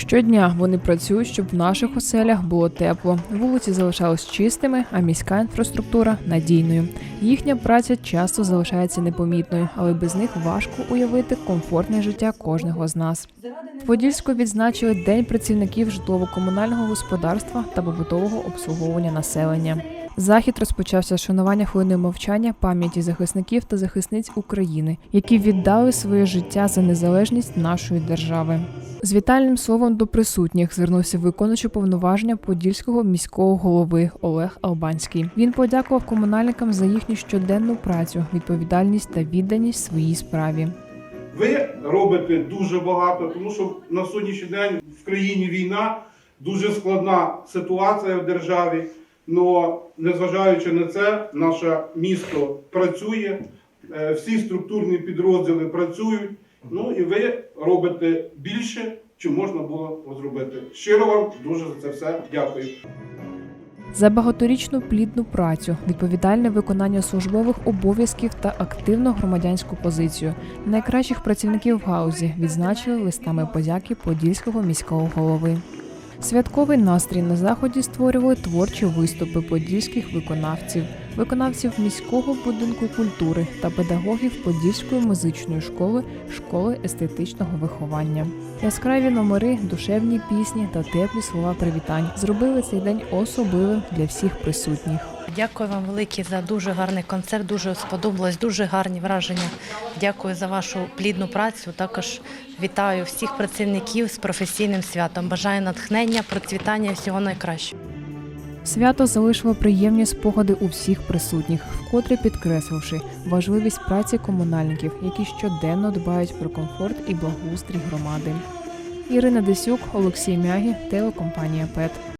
Щодня вони працюють, щоб в наших оселях було тепло. Вулиці залишались чистими, а міська інфраструктура надійною. Їхня праця часто залишається непомітною, але без них важко уявити комфортне життя кожного з нас. В Подільську відзначили День працівників житлово-комунального господарства та побутового обслуговування населення. Захід розпочався з шанування хвилиною мовчання пам'яті захисників та захисниць України, які віддали своє життя за незалежність нашої держави. З вітальним словом до присутніх звернувся виконуючий повноваження подільського міського голови Олег Албанський. Він подякував комунальникам за їхню щоденну працю, відповідальність та відданість своїй справі. Ви робите дуже багато, тому що на сьогоднішній день в країні війна, дуже складна ситуація в державі. Но незважаючи на це, наше місто працює, е, всі структурні підрозділи працюють. Ну і ви робите більше, чим можна було зробити. Щиро вам дуже за це все дякую. За багаторічну плідну працю, відповідальне виконання службових обов'язків та активну громадянську позицію найкращих працівників в гаузі відзначили листами подяки подільського міського голови. Святковий настрій на заході створювали творчі виступи подільських виконавців, виконавців міського будинку культури та педагогів Подільської музичної школи, школи естетичного виховання. Яскраві номери, душевні пісні та теплі слова привітань зробили цей день особливим для всіх присутніх. Дякую вам велике за дуже гарний концерт. Дуже сподобалось, дуже гарні враження. Дякую за вашу плідну працю. Також вітаю всіх працівників з професійним святом. Бажаю натхнення, процвітання і всього найкращого. Свято залишило приємні спогади у всіх присутніх, вкотре підкресливши важливість праці комунальників, які щоденно дбають про комфорт і благоустрій громади. Ірина Десюк, Олексій Мягі, телекомпанія ПЕТ.